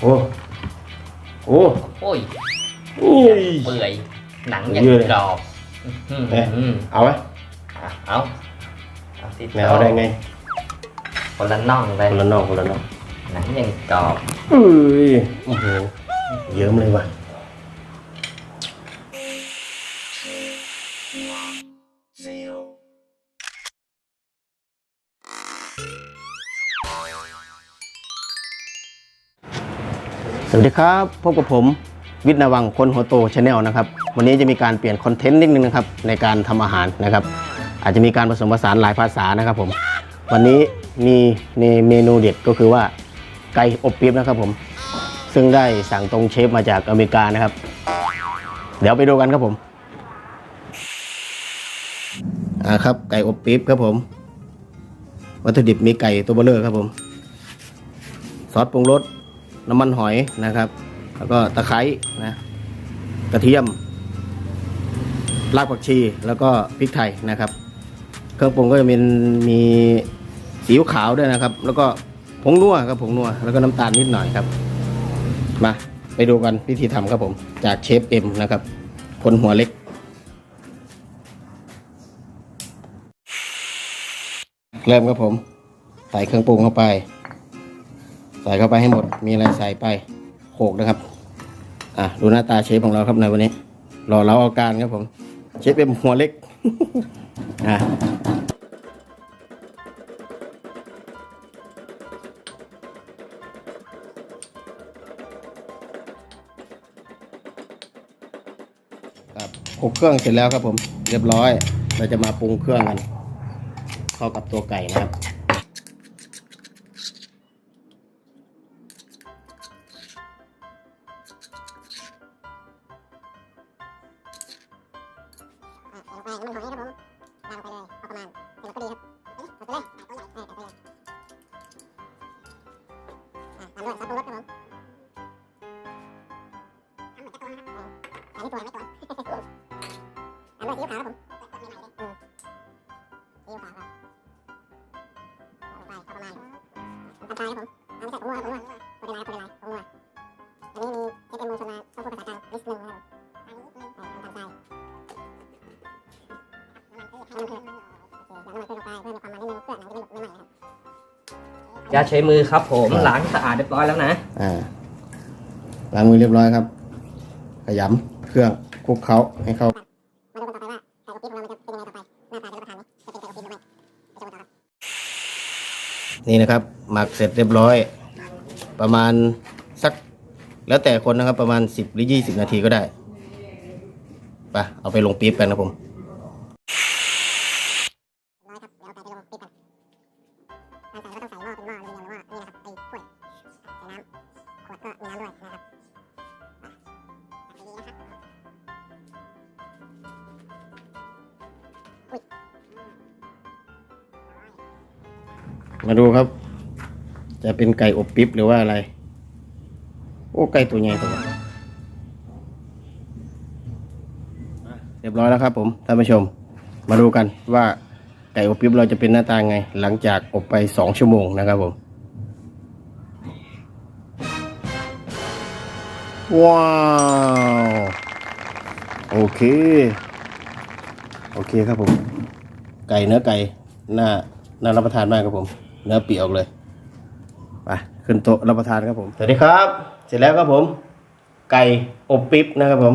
โอ้โอ้โอ้ยอุ้ย เปื่อยหนังยังเยอะเลย กรอบอื้อเอ๊ะหือเอาไหมอะเอาเอาสิไม่เอาได้ไงคนละน่องไปคนละน่องคนละน่องหนังยังกรอบอุ้ยโอ้โหเยิ้มเลยว่ะ สวัสดีครับพบกับผมวิทย์นาวังคนหัวโตชาแนลนะครับวันนี้จะมีการเปลี่ยนคอนเทนต์นิดนึงนะครับในการทำอาหารนะครับ อาจจะมีการผสมผสานหลายภาษานะครับผมวันนี้มีในเมนูเด็ดก็คือว่าไก่อบปี๊บนะครับผม ซึ่งได้สั่งตรงเชฟมาจากอเมริกานะครับ เดี๋ยวไปดูกันครับผมอ่าครับไก่อบปี๊บครับผม วัตถุดิบมีไก่ตัวเบลเลอร์ครับผม ซอสปรุงรส น้ำมันหอยนะครับ แล้วก็ตะไคร้นะกระเทียมรากผักชีแล้วก็พริกไทยนะครับ เครื่องปรุงก็จะมีมีซีขาวด้วยนะครับ แล้วก็ผงนัวครับผงนัวแล้วก็น้ำตาลนิดหน่อยครับ มาไปดูกันวิธีทำครับผม จากเชฟเอ็มนะครับคนหัวเล็ก เริ่มครับผม ใส่เครื่องปรุงเข้าไป ใส่เข้าไปให้หมด มีอะไรใส่ไปโขกนะครับ อะดูหน้าตาเชฟของเราครับในวันนี้รอเราเอาการครับผม เชฟเป็นหัวเล็ก อะครับโขกเครื่องเสร็จแล้วครับผม เรียบร้อย เราจะมาปรุงเครื่องกันเข้ากับตัวไก่นะครับ ใส่ลงไปน้ำมันหอยครับผม จะใช้มือครับ ผมครับล้างสะอาดเรียบร้อยแล้วนะอ่าล้างมือเรียบร้อยครับ ขยำเครื่องคลุกเคล้าให้เข้ามาดูกันต่อไปว่าไก่อบปี๊บของเรามันจะเป็นยังไงต่อไปหน้าตาจะรับประทานไหมจะเป็นไก่อบปี๊บหรือไม่ไปชมกันต่อครับนี่นะครับ หมักเสร็จเรียบร้อย ประมาณสักแล้วแต่คนนะครับ ประมาณ 10 หรือ 20 นาทีก็ได้ไปเอาไปลงปี๊บกันนะผม เป็นไก่อบปิ๊บหรือว่าอะไร โอ้ไก่ตัวใหญ่ตัวเรียบร้อยแล้วครับผมท่านผู้ชม มาดูกันว่าไก่อบปิ๊บเราจะเป็นหน้าตาไง หลังจากอบไปสองชั่วโมงนะครับผมว้าว โอเค โอเคครับผม ไก่เนื้อไก่ น่า น่ารับประทานมากครับผม เนื้อเปียกเลย ขึ้นโต๊ะรับประทานครับผม สวัสดีครับ เสร็จแล้วครับผม ไก่อบปิ๊บนะครับผม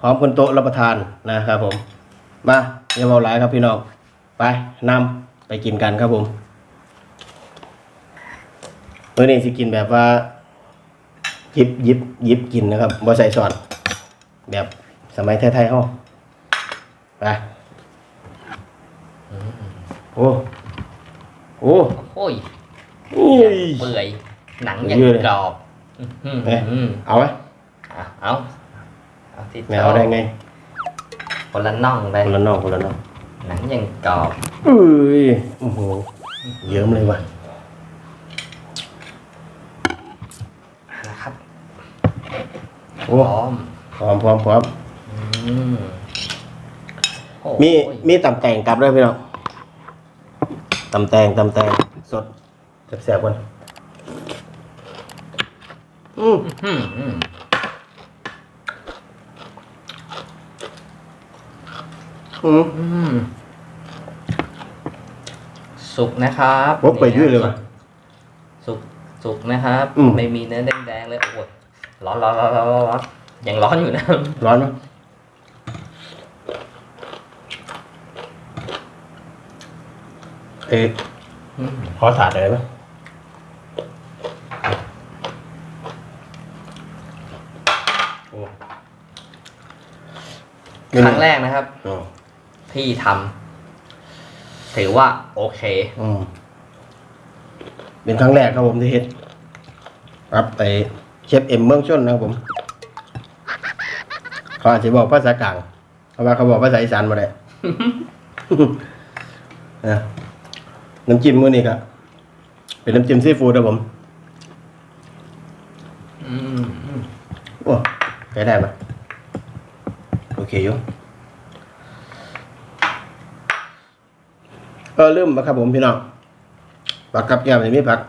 พร้อมขึ้นโต๊ะรับประทานนะครับผม มาอย่าเบาหลายครับพี่น้อง ไปนำไปกินกันครับผมเมื่อนี้สิกินแบบว่าหยิบหยิบหยิบกินนะครับบ่ใส่ช้อนแบบสมัยไทยๆเฮาไปโอ้โอ้โอ้ยอุ้ยเปื่อย หนังยังเยอะเลยกรอบอื้อหือเอ๊ะเอาไหมอะเอาเอาสิไม่เอาได้ไงคนละน่องไปคนละน่องคนละน่องหนังยังกรอบอุ้ยโอ้โหเยิ้มเลยว่ะนะครับโอ้พร้อมพร้อมพร้อมพร้อมอืมโอ้ยมีมีตำแตงกลับด้วยพี่น้องตำแตงตำแตงสดแซ่บๆกัน อืมอืมอืมอืมอืมสุกนะครับวกไปยุ่ยเลยว่ะ สุกสุกนะครับ อืม ไม่มีเนื้อแดงๆเลยโอ้ยร้อนร้อนร้อนร้อนร้อนยังร้อนอยู่นะ ร้อนไหมเอ๊ะอืม ขอถาดอะไรไหมโอ้ ครั้งแรกนะครับ อ๋อที่ทำถือว่าโอเคอืมเป็นครั้งแรกครับผมที่เฮ็ดครับไปเชฟเอ็มเมืองชนนะครับผมเขาอาจจะบอกภาษากลางเพราะว่าเขาบอกภาษาอีสานมาได้ นะน้ำจิ้มมื้อนี้ก็เป็นน้ำจิ้มซีฟู้ดครับผมอืมอืมโอ้ใช้ได้ไหมโอ เคอยู่เออลืมมาครับผมพี่น้องผักกับแก้มนี่มีผัก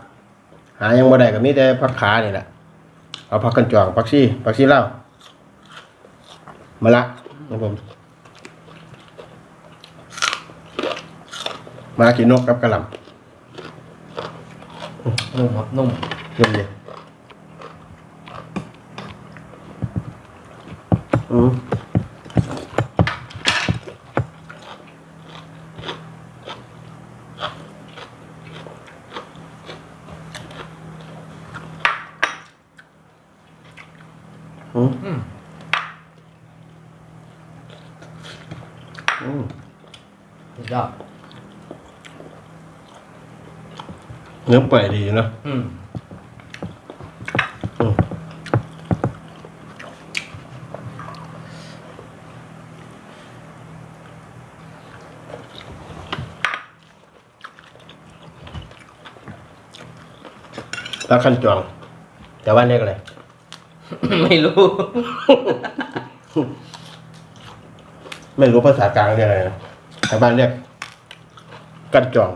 หายังบ่ได้ก็มีแต่ผักขานี่แหละเอาผักกันจองผักชีผักชีลาวมะละครับผมมากินนกกับกระหล่นุ่มครับนุ่มำนุ่มดีอื อืมอืมอืมสุดยอดเนื้อเปื่อยดีเนอะอืมอืมแล้วขั้นจวงแต่ว่าเรียกอะไร ไม่รู้ ไม่รู้ภาษากลางเรียกอะไรนะแต่บ้านเรียกกันจวง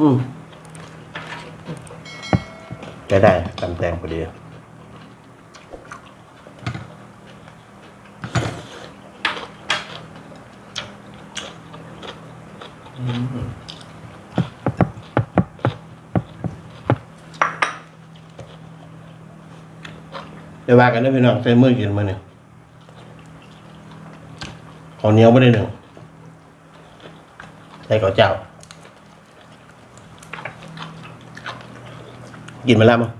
อืมได้ได้ตำแตงพอดี เดี๋ยวว่ากันนะพี่น้องใส่มือกินมาเนี่ยขอเนียวไม่ได้หนึ่งใส่ข้าเจ้า กินมาแล้วมั้ง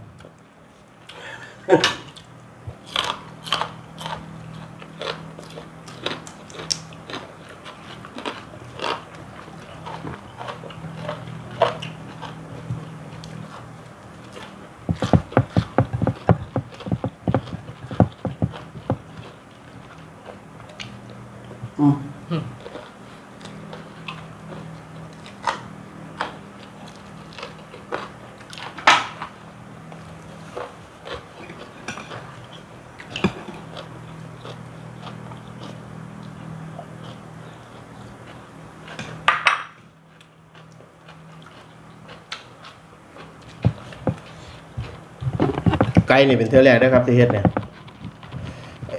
ไก่นี่เป็นเท่าแรกนะครับที่เฮ็ดเนี่ย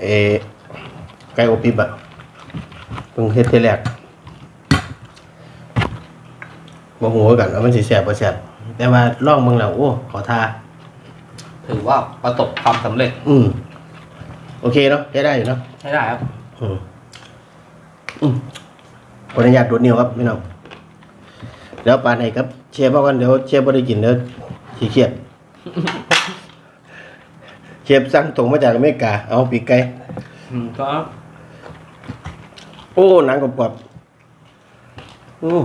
เออไก่อบปิบอะเพิ่งเฮ็ดเทอแรกบ่ฮู้คือกันว่ามันสิแซ่บบ่แซ่บแต่ว่าลองเบิ่งแล้วโอ้ขอทาถือว่าประสบความสำเร็จอืมโอเคเนาะใช้ได้อยู่เนาะใช่ได้ครับ อืมอืมขออนุญาตดูดนิ้วครับพี่น้องเดี๋ยวปานให้ครับ เชฟบอกกันเดี๋ยวเชฟบ่ได้กินเด้อขี้เกียจเชฟสั่งตรงมาจากอเมริกา เอาปีกไก่อืมก็โอ้หนังกรอบๆอือ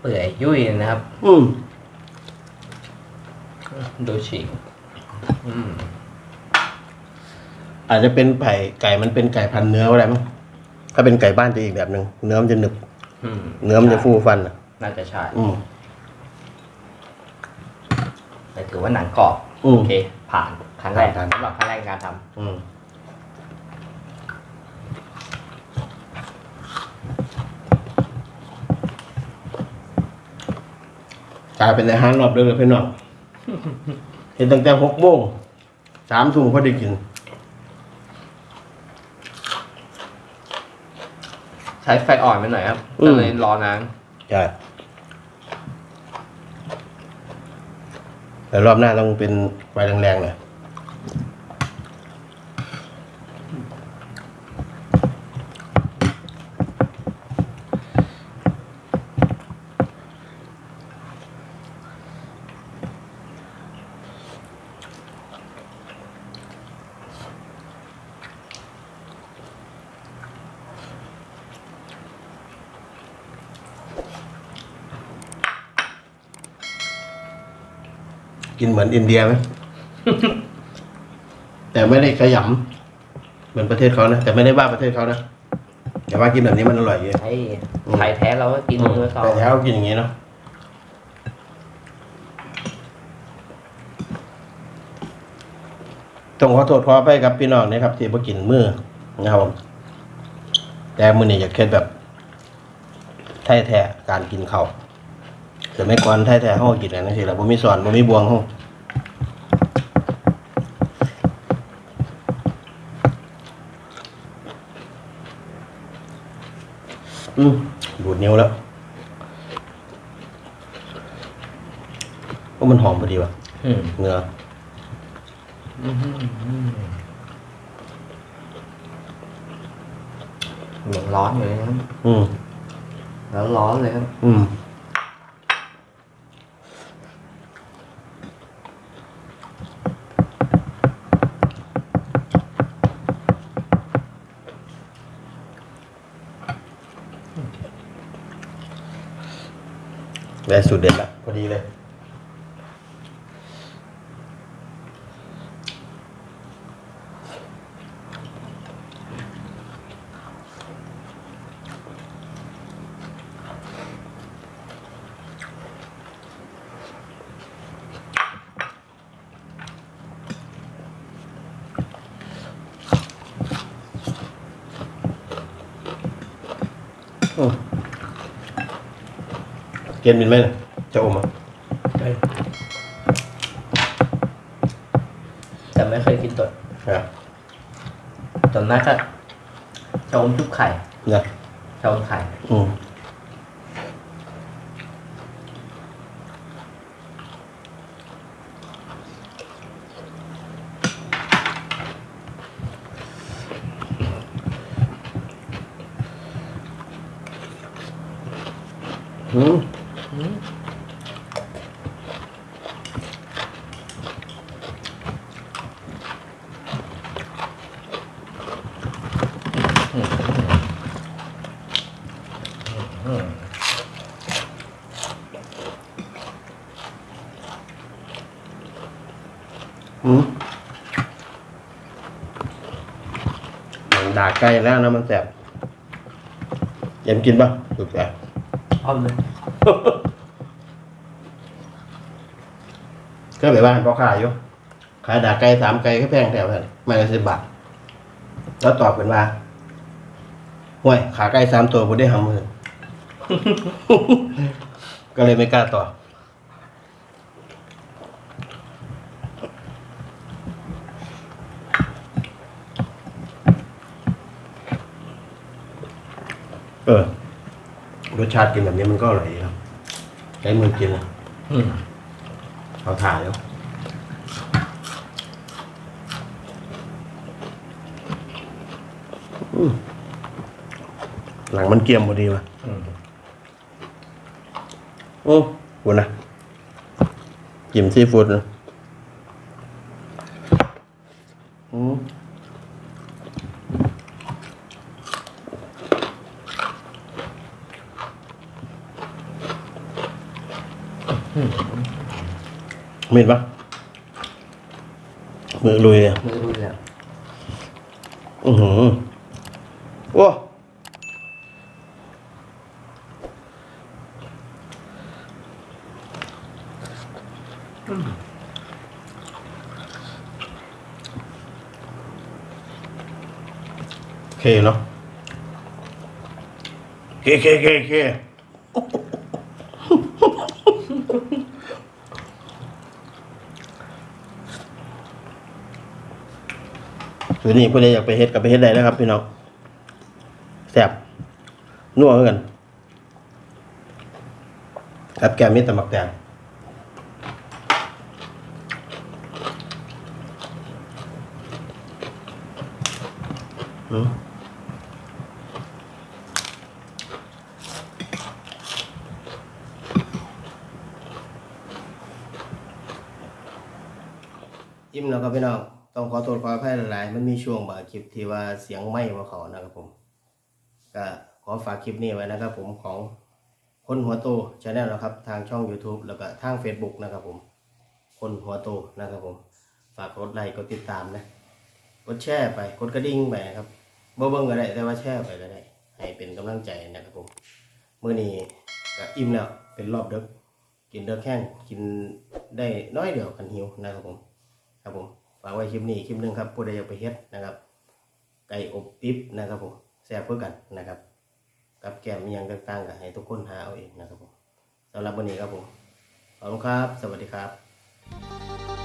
เปื่อยยุ่ยนะครับ อืมดูฉีกอืมอาจจะเป็นไก่ไก่มันเป็นไก่พันธุ์เนื้อก็ได้มั้งถ้าเป็นไก่บ้านจะอีกแบบหนึ่งเนื้อมันจะหนึบอืม เนื้อมันจะฟูฟันอะ น่าจะใช่อืม แต่ถือว่าหนังกรอบอืม โอเค ผ่านครั้งแรกผ่าน สำหรับครั้งแรกในการทอืมกลายเป็นอาหารรอบเดือนพี่น้อง เห็นตั้งแต่หกโมงสามทุ่มพอได้กิน ใช้ไฟอ่อนไปหน่อยครับอืมก็เลยรอนานใช่แต่รอบหน้าต้องเป็นไฟแรงๆหน่อย กินเหมือนอินเดียไหม แต่ไม่ได้ขยำเหมือนประเทศเขานะแต่ไม่ได้ว่าประเทศเขานะแต่ว่ากินแบบนี้มันอร่อยเยอะไอ้ไทยแท้เราก็กินมือสองแต่แล้วกินอย่างนี้เนาะต้องขอโทษขอไปกับพี่น้องนะครับที่มากินมือนะครับผมแต่มือนี่อยากเคล็ดแบบไทยแท้การกินข้าว แต่ไม่ก่อนไทยแท้ห้องกินอะไรนั่นสิแหละผมมีสอนผมมีบวงห้องอืมดูดนิ้วแล้วก็มันหอมพอดีว่ะอืมเนื้อเหมือนร้อนเลยนะอืมแล้วร้อนเลยครับอืม ได้สูตรเด็ดละพอดีเลย เกมบินไหมเนี่ยจะอมอะแต่ไม่เคยกินตัวนะจนนักก็ชาอมชุบไข่นะชาอมไข่ อืมอืม อืมมันด่าไก่แล้วนะมันแสบเย็นกินป่ะสุดแสบอ้อมเลย ก็แบบว่าพอขายอยู่ขายด่าไก่สามไก่ก็แพงแถวนั้นไม่ละสิบบาท แล้วตอบเป็นว่าห่วยขาไก่สามตัวผมได้หามือ ก็เลยไม่กล้าตอบ เออ รสชาติกินแบบนี้มันก็อร่อยดีครับใช้มือกินนะอืมเอาถ่ายแล้วอืมหลังมันเกรียมพอดีว่ะอืมโอ้คุณนะจิ้มซีฟู้ดนะอืม เม็นปะมือลุยเลยอะมือลุยเลยอะอือหือโอ้โอเคเนาะโอเคโอเคโอเค คือนี่ผู้ใดอยากไปเฮ็ดกับไปเฮ็ดได้นะครับ พี่น้องแซ่บนัวเหมือนกันกับแกมิตรมักแตงอืมอิ่มแล้วครับพี่น้อง ต้องขอโทษขออภัยหลาย ๆ มันมีช่วงบางคลิปที่ว่าเสียงไม่มาเขานะครับผม ก็ขอฝากคลิปนี้ไว้นะครับผมของคนหัวโตชาแนลนะครับ ทางช่อง YouTube แล้วก็ทาง Facebook นะครับผม คนหัวโตนะครับผม ฝากกดไลค์กดติดตามนะ กดแชร์ไป กดกระดิ่งไปครับบ่เบิ่งก็ได้แต่ว่าแชร์ไปก็ได้ ให้เป็นกำลังใจนะครับผมเมื้อนี้ก็อิ่มแล้วเป็นรอบเดึกกินเด้อแข้งกินได้น้อยเดียวกันหิวนะครับผม ครับผมากไว้คลิปนี้คลิปหนึ่งครับผู้ใดอยากไปเฮ็ดนะครับ ไก่อบปิ๊บนะครับผมแซ่บเพื่อกันนะครับ กับแกมยังต่างๆกับให้ทุกคนหาเอาเองนะครับผมสำหรับวันนี้ครับผมขอบคุณครับ สวัสดีครับ